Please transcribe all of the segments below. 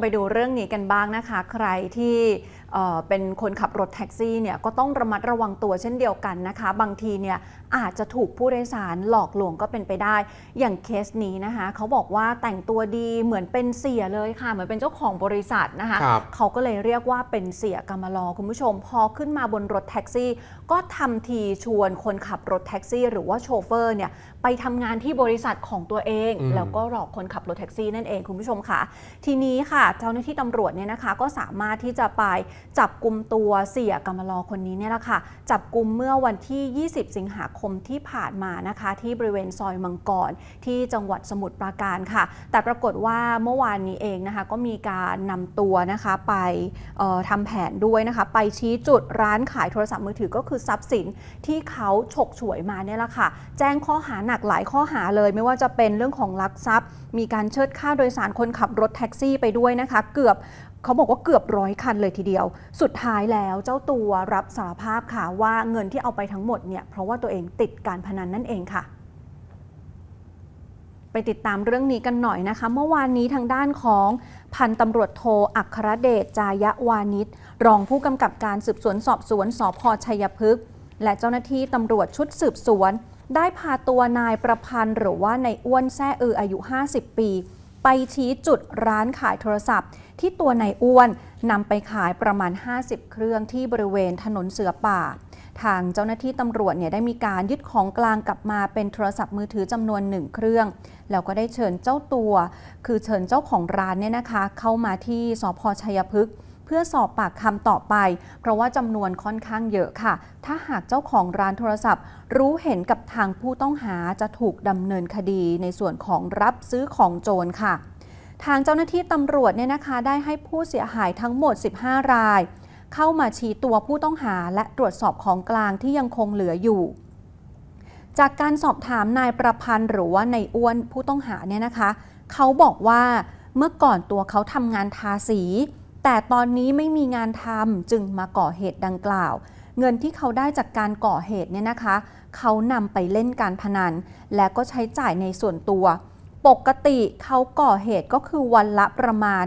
ไปดูเรื่องนี้กันบ้างนะคะ ใครที่ เอ่อเป็นคนขับรถแท็กซี่เนี่ยก็ต้องระมัดระวังตัวเช่นเดียวกันนะคะ บางทีเนี่ยอาจจะถูกผู้โดยสารหลอกลวงก็เป็นไปได้ อย่างเคสนี้นะคะเขาบอกว่าแต่งตัวดีเหมือนเป็นเสียเลยค่ะ เหมือนเป็นเจ้าของบริษัทนะคะครับเขาก็เลยเรียกว่าเป็นเสียกรรมลอคุณผู้ชม พอขึ้นมาบนรถแท็กซี่ ก็ทำทีชวนคนขับรถแท็กซี่ หรือว่าโชเฟอร์เนี่ยไปทำงานที่บริษัทของตัวเองอืมแล้วก็หลอกคนขับรถแท็กซี่นั่นเองคุณผู้ชมค่ะ ทีนี้ค่ะ เจ้าหน้าที่ตำรวจเนี่ยนะคะก็สามารถที่จะไปจับกลุ่มตัวเสียกรรมลอคนนี้เนี่ยแหละค่ะ จับกลุ่มเมื่อวันที่ 20 สิงหาคมที่ผ่านมานะคะ ที่บริเวณซอยมังกรที่จังหวัดสมุทรปราการค่ะ แต่ปรากฏว่าเมื่อวานนี้เองนะคะ ก็มีการนำตัวนะคะไปออทำแผนด้วยนะคะ ไปชี้จุดร้านขายโทรศัพท์มือถือก็คือทรัพย์สินที่เขาฉกฉวยมาเนี่ยแหละค่ะ แจ้งข้อหาหนักหลายข้อหาเลย ไม่ว่าจะเป็นเรื่องของลักทรัพย์ มีการเชิดค่าโดยสารคนขับรถแท็กซี่ไปด้วยนะคะ เกือบ เขาบอกว่าเกือบร้อยคันเลยทีเดียว สุดท้ายแล้วเจ้าตัวรับสารภาพค่ะว่าเงินที่เอาไปทั้งหมดเนี่ยเพราะว่าตัวเองติดการพนันนั่นเองค่ะไปติดตามเรื่องนี้กันหน่อยนะคะ เมื่อวานนี้ทางด้านของพันตำรวจโทอัครเดชจายะวานิชรองผู้กำกับการสืบสวนสอบสวนสพชัยพฤกษ์และเจ้าหน้าที่ตำรวจชุดสืบสวน ได้พาตัวนายประพันธ์หรือว่านายอ้วนแซ่เอออายุ 50 ปี ไปชี้จุดร้านขายโทรศัพท์ ที่ตัวนายอ้วนนำไปขายประมาณ 50 เครื่องที่บริเวณถนนเสือป่า ทางเจ้าหน้าที่ตำรวจเนี่ยได้มีการยึดของกลางกลับมาเป็นโทรศัพท์มือถือจำนวนหนึ่งเครื่อง แล้วก็ได้เชิญเจ้าตัว คือเชิญเจ้าของร้านเนี่ยนะคะ เข้ามาที่สพชัยพฤกษ์ พื่อสอบปากคำต่อไป เพราะว่าจำนวนค่อนข้างเยอะค่ะ ถ้าหากเจ้าของร้านโทรศัพท์ รู้เห็นกับทางผู้ต้องหาจะถูกดำเนินคดีในส่วนของรับซื้อของโจรค่ะ ทางเจ้าหน้าที่ตำรวจเนี่ยนะคะได้ให้ผู้เสียหายทั้งหมด 15 ราย เข้ามาชี้ตัวผู้ต้องหาและตรวจสอบของกลางที่ยังคงเหลืออยู่จากการสอบถามนายประพันธ์หรือว่านายอ้วนผู้ต้องหาเนี่ยนะคะ เขาบอกว่าเมื่อก่อนตัวเขาทำงานทาสี แต่ตอนนี้ไม่มีงานทำจึงมาก่อเหตุดังกล่าว เงินที่เขาได้จากการก่อเหตุเนี่ยนะคะ เขานำไปเล่นการพนัน และก็ใช้จ่ายในส่วนตัว ปกติเขาก่อเหตุก็คือวันละประมาณ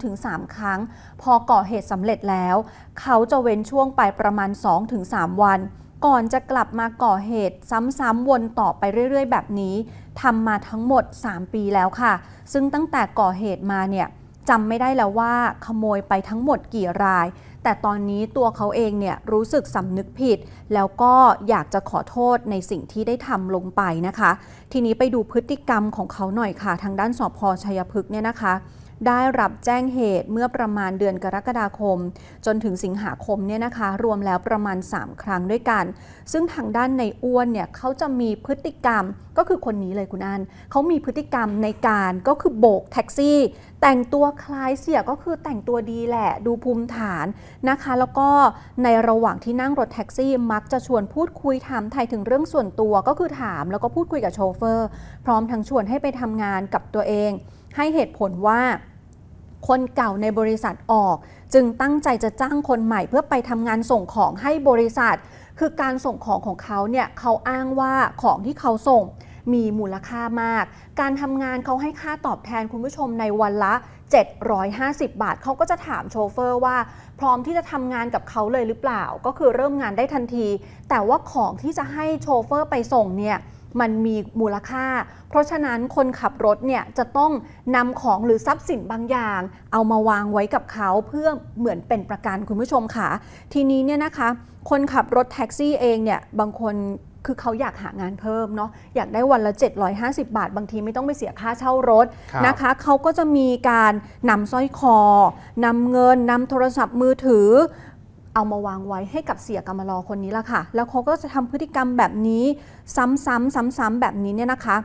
2-3 ครั้ง พอก่อเหตุสำเร็จแล้ว เขาจะเว้นช่วงไปประมาณ 2-3 วัน ก่อนจะกลับมาก่อเหตุซ้ำๆวนต่อไปเรื่อย ๆ แบบนี้ทำมาทั้งหมด 3 ปีแล้วค่ะ ซึ่งตั้งแต่ก่อเหตุมาเนี่ย จำไม่ได้แล้วว่าขโมยไปทั้งหมดกี่ราย แต่ตอนนี้ตัวเขาเองเนี่ยรู้สึกสำนึกผิด แล้วก็อยากจะขอโทษในสิ่งที่ได้ทำลงไปนะคะ ทีนี้ไปดูพฤติกรรมของเขาหน่อยค่ะ ทางด้านสพชัยพฤกษ์เนี่ยนะคะ ได้รับแจ้งเหตุเมื่อประมาณเดือนกรกฎาคม จนถึงสิงหาคมเนี่ยนะคะ รวมแล้วประมาณ 3 ครั้งด้วยกัน ซึ่งทางด้านในอ้วนเนี่ยเขาจะมีพฤติกรรมก็คือคนนี้เลยคุณอันเขามีพฤติกรรมในการก็คือโบกแท็กซี่ แต่งตัวคล้ายเสียก็คือแต่งตัวดีแหละ ดูภูมิฐานนะคะ แล้วก็ในระหว่างที่นั่งรถแท็กซี่ มักจะชวนพูดคุยถามไทยถึงเรื่องส่วนตัวก็คือถามแล้วก็พูดคุยกับโชเฟอร์ พร้อมทั้งชวนให้ไปทำงานกับตัวเอง ให้เหตุผลว่าคนเก่าในบริษัทออก จึงตั้งใจจะจ้างคนใหม่เพื่อไปทำงานส่งของให้บริษัท คือการส่งของของเขาเนี่ยเขาอ้างว่าของที่เขาส่งมีมูลค่ามาก การทำงานเขาให้ค่าตอบแทนคุณผู้ชมในวันละ 750 บาท เขาก็จะถามโชเฟอร์ว่า พร้อมที่จะทำงานกับเขาเลยหรือเปล่า ก็คือเริ่มงานได้ทันที แต่ว่าของที่จะให้โชเฟอร์ไปส่งเนี่ย มันมีมูลค่า เพราะฉะนั้นคนขับรถเนี่ยจะต้องนำของหรือทรัพย์สินบางอย่าง เอามาวางไว้กับเขาเพื่อเหมือนเป็นประกันคุณผู้ชมค่ะ ทีนี้เนี่ยนะคะ คนขับรถแท็กซี่เองเนี่ยบางคนคือเขาอยากหางานเพิ่มเนาะอยากได้วันละ 750 บาท บางทีไม่ต้องไปเสียค่าเช่ารถครับนะคะ เขาก็จะมีการนำสร้อยคอนำเงินนำโทรศัพท์มือถือ เอามาวางไว้ให้กับเสียกรรมลอคนนี้ละค่ะ แล้วเขาก็จะทำพฤติกรรมแบบนี้ซ้ำๆซ้ำๆแบบนี้เนี่ยนะคะ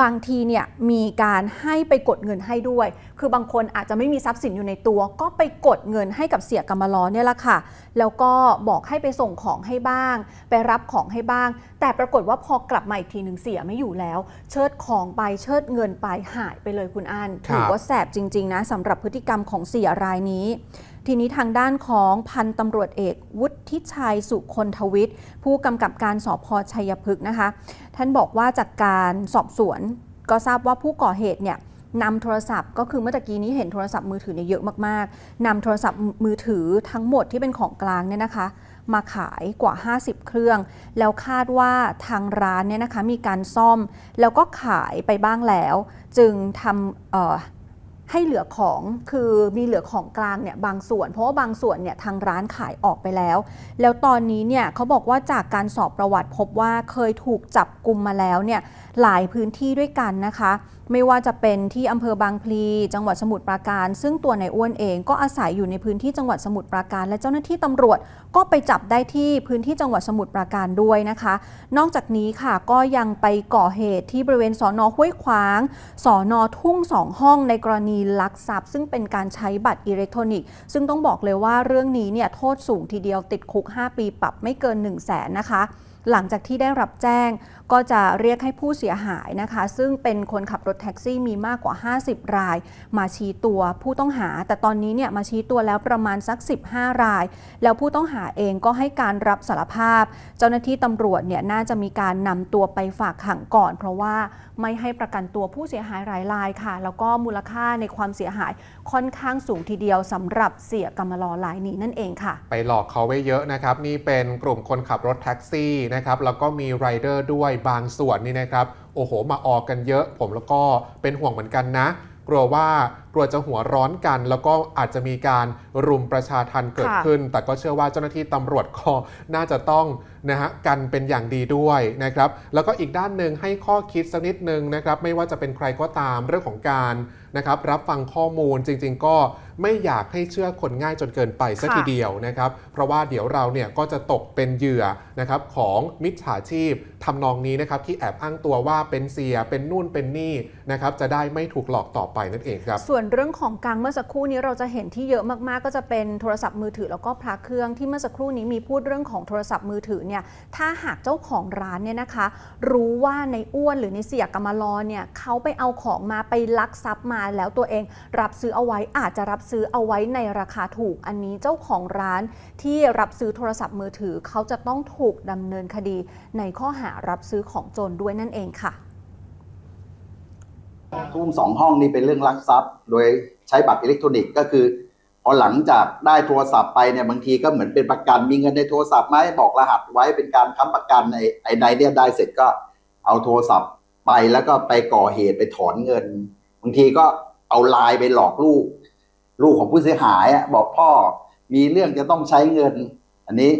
บางทีเนี่ยมีการให้ไปกดเงินให้ด้วย คือบางคนอาจจะไม่มีทรัพย์สินอยู่ในตัว ก็ไปกดเงินให้กับเสียกรรมลอเนี่ยแหละค่ะ แล้วก็บอกให้ไปส่งของให้บ้าง ไปรับของให้บ้าง แต่ปรากฏว่าพอกลับมาอีกทีหนึ่งเสียไม่อยู่แล้ว เชิดของไปเชิดเงินไปหายไปเลยคุณอันครับถือว่าแสบจริง ๆ นะสำหรับพฤติกรรมของเสียรายนี้ ทีนี้ทางด้านของพันตำรวจเอกวุฒิชัยสุคนทวิทย์ ผู้กำกับการสพชัยพฤกษ์นะคะ ท่านบอกว่าจากการสอบสวน ก็ทราบว่าผู้ก่อเหตุเนี่ยนำโทรศัพท์ก็คือเมื่อตะกี้นี้เห็นโทรศัพท์มือถือเนี่ยเยอะมากๆนำโทรศัพท์มือถือทั้งหมดที่เป็นของกลางเนี่ยนะคะ มาขายกว่า 50 เครื่อง แล้วคาดว่าทางร้านเนี่ยนะคะมีการซ่อมแล้วก็ขายไปบ้างแล้ว จึงทำ ให้เหลือของคือมีเหลือของกลางเนี่ยบางส่วน เพราะว่าบางส่วนเนี่ยทางร้านขายออกไปแล้ว แล้วตอนนี้เนี่ยเขาบอกว่าจากการสอบประวัติพบว่าเคยถูกจับกลุ่มมาแล้วเนี่ยหลายพื้นที่ด้วยกันนะคะ ไม่ว่าจะเป็นที่อำเภอบางพลี จังหวัดสมุทรปราการ ซึ่งตัวนายอ้วนเองก็อาศัยอยู่ในพื้นที่จังหวัดสมุทรปราการ และเจ้าหน้าที่ตำรวจก็ไปจับได้ที่พื้นที่จังหวัดสมุทรปราการด้วยนะคะ นอกจากนี้ค่ะก็ยังไปก่อเหตุที่บริเวณสอนอห้วยขวางสอนอทุ่งสองห้องในกรณีลักทรัพย์ ซึ่งเป็นการใช้บัตรอิเล็กทรอนิกส์ ซึ่งต้องบอกเลยว่าเรื่องนี้เนี่ยโทษสูงทีเดียวติดคุก 5 ปีปรับไม่เกิน 1 0 0 0 0แสนนะคะ หลังจากที่ได้รับแจ้งก็จะเรียกให้ผู้เสียหายนะคะ ซึ่งเป็นคนขับรถแท็กซี่มีมากกว่า 50 ราย มาชี้ตัวผู้ต้องหา แต่ตอนนี้เนี่ยมาชี้ตัวแล้วประมาณสัก 15 ราย แล้วผู้ต้องหาเองก็ให้การรับสารภาพ เจ้าหน้าที่ตำรวจเนี่ยน่าจะมีการนำตัวไปฝากขังก่อน เพราะว่าไม่ให้ประกันตัวผู้เสียหายรายรายค่ะ แล้วก็มูลค่าในความเสียหายค่อนข้างสูงทีเดียวสำหรับเสียกรรมลอรายนี้นั่นเองค่ะ ไปหลอกเขาไว้เยอะนะครับนี่เป็นกลุ่มคนขับรถแท็กซี่นะครับแล้วก็มีไรเดอร์ด้วยบางส่วนนี่นะครับโอ้โหมาออกกันเยอะ ผมแล้วก็เป็นห่วงเหมือนกันนะ กลัวว่ากลัวจะหัวร้อนกัน แล้วก็อาจจะมีการรุมประชาทันเกิดค่ะขึ้น แต่ก็เชื่อว่าเจ้าหน้าที่ตำรวจก็น่าจะต้องนะฮะกันเป็นอย่างดีด้วยนะครับแล้วก็อีกด้านหนึ่งให้ข้อคิดสักนิดนึงนะครับไม่ว่าจะเป็นใครก็ตามเรื่องของการนะครับรับฟังข้อมูลจริง ๆ ก็ไม่อยากให้เชื่อคนง่ายจนเกินไปสักค่ะทีเดียวนะครับเพราะว่าเดี๋ยวเราเนี่ยก็จะตกเป็นเหยื่อนะครับของมิจฉาชีพทำนองนี้นะครับที่แอบอ้างตัวว่าเป็นเสียเป็นนู่นเป็นนี่นะครับจะได้ไม่ถูกหลอกต่อไปนั่นเองครับส่วนเรื่องของกลางเมื่อสักครู่นี้เราจะเห็นที่เยอะมากๆ ก็จะเป็นโทรศัพท์มือถือแล้วก็พระเครื่องที่เมื่อสักครู่นี้มีพูดเรื่องของโทรศัพท์มือถือเนี่ยถ้าหากเจ้าของร้านเนี่ยนะคะ รู้ว่าในอ้วนหรือในเสียกรรมลอเนี่ยเขาไปเอาของมาไปลักทรัพย์มาแล้วตัวเอง รับซื้อเอาไว้อาจจะรับซื้อเอาไว้ในราคาถูก อันนี้เจ้าของร้านที่รับซื้อโทรศัพท์มือถือเขาจะต้องถูกดำเนินคดี ในข้อหารับซื้อของโจรด้วยนั่นเองค่ะ ทุ่งสองห้องนี่เป็นเรื่องลักทรัพย์ โดยใช้บัตรอิเล็กทรอนิกส์ก็คือ พอหลังจากได้โทรศัพท์ไปเนี่ยบางทีก็เหมือนเป็นประกันมีเงินในโทรศัพท์ไหมบอกรหัสไว้เป็นการค้ำประกันในไอ้ใดเนี่ยได้เสร็จก็เอาโทรศัพท์ไปแล้วก็ไปก่อเหตุไปถอนเงิน บางทีก็เอาไลน์ไปหลอกลูก ลูกของผู้เสียหายอะบอกพ่อมีเรื่องจะต้องใช้เงิน อันนี้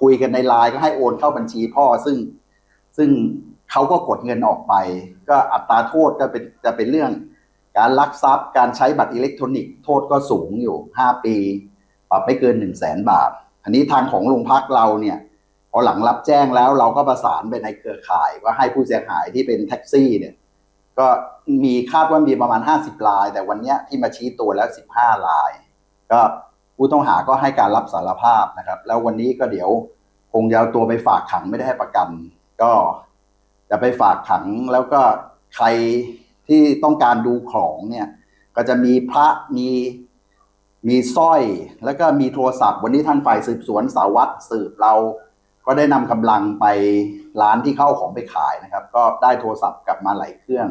คุยกันในไลน์ก็ให้โอนเข้าบัญชีพ่อซึ่ง ซึ่งเขาก็กดเงินออกไป ก็อัตราโทษก็เป็นจะเป็นเรื่อง การลักทรัพย์ การใช้บัตรอิเล็กทรอนิกส์โทษก็สูงอยู่ 5 ปี ปรับไม่เกิน 1 0 0 0 0แสนบาท อันนี้ทางของโรงพักเราเนี่ยพอหลังรับแจ้งแล้วเราก็ประสานไปในเครือข่ายว่าให้ผู้เสียหายที่เป็นแท็กซี่เนี่ยก็มีคาดว่ามีประมาณ 50ราย แต่วันนี้ที่มาชี้ตัวแล้ว 15ราย ก็ผู้ต้องหาก็ให้การรับสารภาพนะครับ แล้ววันนี้ก็เดี๋ยวคงจะเอาตัวไปฝากขังไม่ได้ให้ประกัน ก็ จะไปฝากขังแล้วก็ใครที่ต้องการดูของเนี่ย ก็จะมีพระมีมีสร้อย แล้วก็มีโทรศัพท์ วันนี้ทางฝ่ายสืบสวนสาวัตรสืบเรา ก็ได้นำกำลังไปร้านที่เข้าของไปขายนะครับ ก็ได้โทรศัพท์กลับมาหลายเครื่อง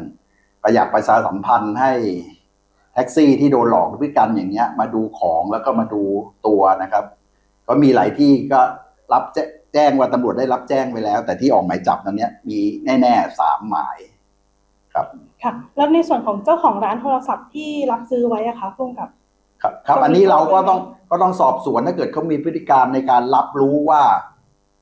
ก็อยากประชาสัมพันธ์ให้แท็กซี่ที่โดนหลอกด้วยกันอย่างเงี้ย มาดูของแล้วก็มาดูตัวนะครับ ก็มีหลายที่ก็รับ แจแจ้งว่าตำรวจได้รับแจ้งไปแล้ว แต่ที่ออกหมายจับนั้นเนี้ยมีแน่ๆสามหมายครับค่ะแล้วในส่วนของเจ้าของร้านโทรศัพท์ที่รับซื้อไว้อะคะพ่วงกับ ครับ ครับก็มีอันนี้เราก็ต้องข้อมูลก็ต้องสอบสวนถ้าเกิดเขามีพฤติการในการรับรู้ว่า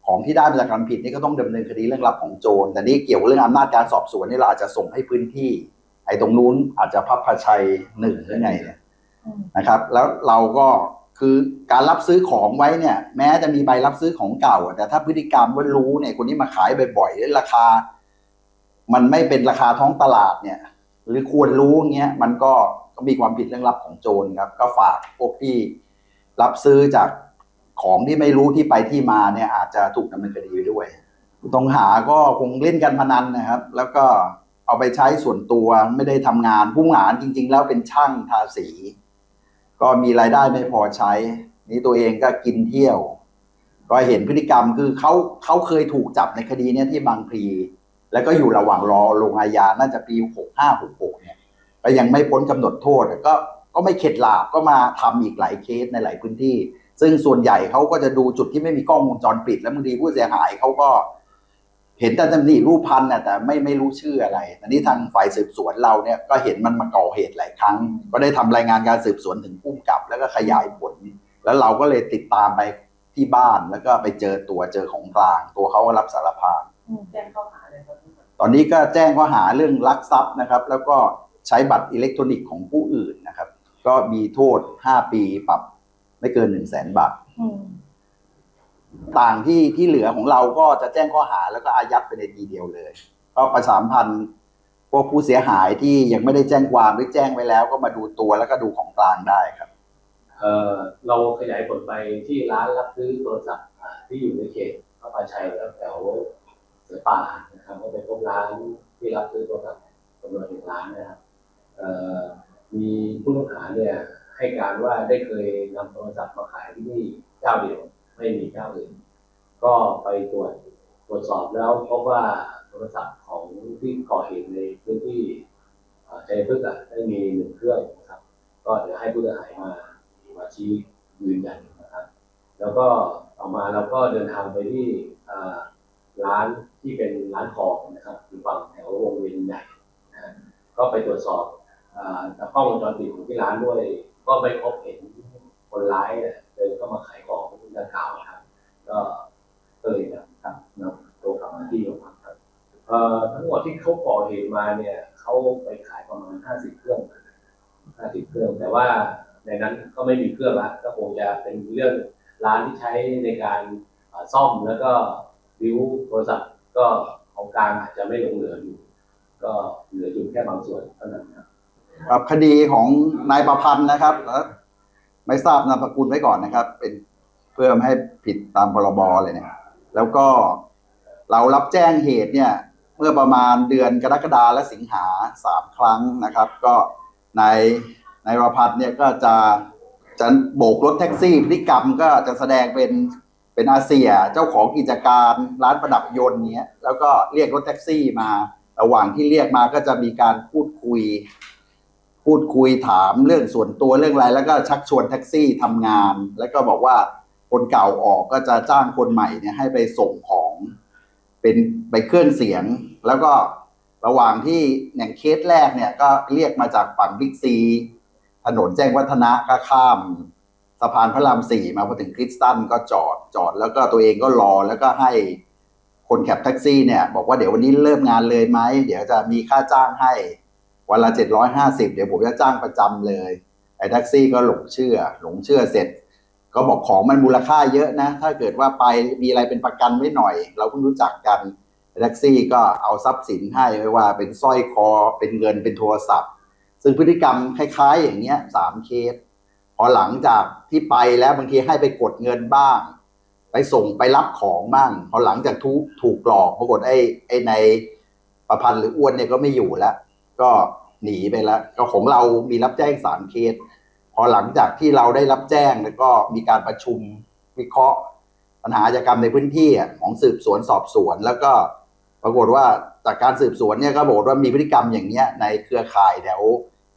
ของที่ได้มาจากการผิดนี่ก็ต้องดำเนินคดีเรื่องรับของโจรแต่นี่เกี่ยวกับเรื่องอำนาจการสอบสวนนี่เราอาจจะส่งให้พื้นที่ ไอ้ตรงนู้นอาจจะพับพชัยหนึ่งหรือไงเนี่ยอืมนะครับ แล้วเราก็ คือการรับซื้อของไว้เนี่ยแม้จะมีใบรับซื้อของเก่า แต่ถ้าพฤติกรรมว่ารู้เนี่ยคนนี้มาขายบ่อยๆหรือราคา มันไม่เป็นราคาท้องตลาดเนี่ย หรือควรรู้เงี้ยมันก็ก็มีความผิดเรื่องรับของโจรครับ ก็ฝากพวกที่รับซื้อจากของที่ไม่รู้ที่ไปที่มาเนี่ย อาจจะถูกดำเนินคดีไปด้วยต้องหาก็คงเล่นการพนันนะครับ แล้วก็เอาไปใช้ส่วนตัวไม่ได้ทำงานผู้งหาจริง ๆ แล้วเป็นช่างทาสี ก็มีรายได้ไม่พอใช้ นี่ตัวเองก็กินเที่ยว ก็เห็นพฤติกรรมคือเขาเขาเคยถูกจับในคดีเนี้ยที่บางพลีแล้วก็อยู่ระหว่างรอลงอาญาน่าจะปีหกห้าหกหกเนี่ยก็ยังไม่พ้นกำหนดโทษก็ก็ไม่เข็ดหลาบก็มาทำอีกหลายเคสในหลายพื้นที่ ซึ่งส่วนใหญ่เขาก็จะดูจุดที่ไม่มีกล้องวงจรปิด แล้วบางทีผู้เสียหายเขาก็เห็นแต่ตำหนิรูปพันธ์น่ะแต่ไม่ไม่รู้ชื่ออะไรอันนี้ทางฝ่ายสืบสวนเราเนี่ยก็เห็นมันมาก่อเหตุหลายครั้ง ก็ได้ทำรายงานการสืบสวนถึงผู้ กำกับแล้วก็ขยายผล แล้วเราก็เลยติดตามไปที่บ้านแล้วก็ไปเจอตัวเจอของกลาง ตัวเขาก็รับสารภาพแจ้งข้อหาเลยครับตอนนี้ก็แจ้งข้อหาเรื่องลักทรัพย์นะครับ แล้วก็ใช้บัตรอิเล็กทรอนิกส์ของผู้อื่นนะครับ ก็มีโทษ 5 ปีปรับไม่เกิน1 0 0 0 0แสนบาทอืมต่างที่ที่เหลือของเราก็จะแจ้งข้อหาแล้วก็อายัดไปในทีเดียวเลย ก็ประสานพันธ์พวกผู้เสียหายที่ยังไม่ได้แจ้งความหรือแจ้งไว้แล้ว ก็มาดูตัวแล้วก็ดูของกลางได้ครับ เราขยายผลไปที่ร้านรับซื้อโทรศัพท์ที่อยู่ในเขตพระพาชัยแล้วแถวเสือป่านะครับก็ไปพบร้านที่รับซื้อโทรศัพท์จำนวนหนึ่งร้านนะครับมีผู้ต้องหาเนี่ยให้การว่าได้เคยนำโทรศัพท์มาขายที่นี่เจ้าเดียวไม่มีเจ้าอื่นก็ไปตรวจตรวจสอบแล้วพบว่าโทรศัพท์ของที่ก่อเหตุในพื้นที่เชัยพฤกษ์ได้มีหนึ่งเครื่องนะครับ ก็เดี๋ยวให้ผู้เสียหายมา มาชี้ยืนยันนะครับ แล้วก็ต่อมาเราก็เดินทางไปที่ร้านที่เป็นร้านทองนะครับอยู่ฝั่งแถววงเวียนใหญ่ก็ไปตรวจสอบกล้องวงจรปิดของที่ร้านด้วย ก็ไม่พบเห็นคนร้ายเนี่ยเดินเข้ามาขายของดังกล่าวนะครับ ก็เลยนะครับนำตัวกลับมาที่โรงพักครับทั้งหมดที่เขาก่อเหตุมาเนี่ยเขาไปขายประมาณ 50 เครื่อง 50 เครื่องแต่ว่า ในนั้นก็ไม่มีเครื่องละก็คงจะเป็นเรื่องร้านที่ใช้ในการซ่อมแล้วก็ริ้วโทรศัพท์ก็ของกลางอาจจะไม่หลงเหลืออยู่ก็เหลืออยู่แค่บางส่วนเท่านั้นครับกับคดีของนายประพันธ์นะครับไม่ทราบนามสกุลไว้ก่อนนะครับ เป็นเพื่อไม่ให้ผิดตามพรบเลยเนี่ย แล้วก็เรารับแจ้งเหตุเนี่ย เมื่อประมาณเดือนกรกฎาและสิงหาสามครั้งนะครับ ก็นาย นายรพันธ์เนี่ยก็จะจะโบกรถแท็กซี่พฤติกรรมก็จะแสดงเป็นเป็นอาเซียเจ้าของกิจการร้านประดับยนต์เนี้ยแล้วก็เรียกรถแท็กซี่มาระหว่างที่เรียกมาก็จะมีการพูดคุย พูดคุยถามเรื่องส่วนตัวเรื่องอะไร แล้วก็ชักชวนแท็กซี่ทำงาน แล้วก็บอกว่าคนเก่าออกก็จะจ้างคนใหม่เนี่ยให้ไปส่งของ เป็นไปเครื่องเสียง แล้วก็ระหว่างที่อย่างเคสแรกเนี่ยก็เรียกมาจากฝั่งบิ๊กซี ถนนแจ้งวัฒนะก็ข้ามสะพานพระรามสี่มาพอถึงคริสตันก็จอดจอด แล้วก็ตัวเองก็รอแล้วก็ให้คนขับแท็กซี่เนี่ย บอกว่าเดี๋ยววันนี้เริ่มงานเลยไหมเดี๋ยวจะมีค่าจ้างให้ วันละเจ็ดร้อยห้าสิบเดี๋ยวผมจะจ้างประจำเลยไอ้แท็กซี่ก็หลงเชื่อ หลงเชื่อเสร็จ ก็บอกของมันมูลค่าเยอะนะ ถ้าเกิดว่าไปมีอะไรเป็นประกันไว้หน่อย เราเพิ่งรู้จักกันแท็กซี่ก็เอาทรัพย์สินให้ไม่ว่าเป็นสร้อยคอเป็นเงินเป็นโทรศัพท์ ซึ่งพฤติกรรมคล้ายๆ อย่างเงี้ยสามเคส พอหลังจากที่ไปแล้วบางทีให้ไปกดเงินบ้าง ไปส่งไปรับของบ้าง พอหลังจากทุกถูกหลอกปรากฏไอ้ไอ้ในประพันธ์หรืออ้วนเนี่ยก็ไม่อยู่แล้ว ก็หนีไปแล้ว ก็ของเรามีรับแจ้งสามเคส พอหลังจากที่เราได้รับแจ้งแล้วก็มีการประชุมวิเคราะห์ปัญหาอาชญากรรมในพื้นที่ของสืบสวนสอบสวนแล้วก็ปรากฏว่าจากการสืบสวนเนี่ยก็บอกว่ามีพฤติกรรมอย่างเนี้ยในเครือข่ายแถว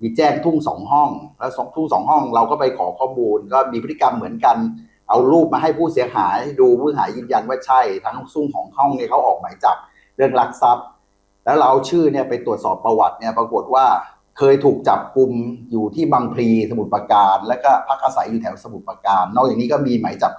มีแจ้งทุ่งสองห้อง แล้วสองทุ่งสองห้องเราก็ไปขอข้อมูล ก็มีพฤติกรรมเหมือนกัน เอารูปมาให้ผู้เสียหาย ดูผู้เสียหายยืนยันว่าใช่ทั้งซุ้งของห้องเนี่ยเขาออกหมายจับเรื่องลักทรัพย์ แล้วเราเอาชื่อเนี่ยไปตรวจสอบประวัติเนี่ยปรากฏว่าเคยถูกจับกลุ่มอยู่ที่บางพลีสมุทรปราการ แล้วก็พักอาศัยอยู่แถวสมุทรปราการ นอกจากนี้ก็มีหมายจับ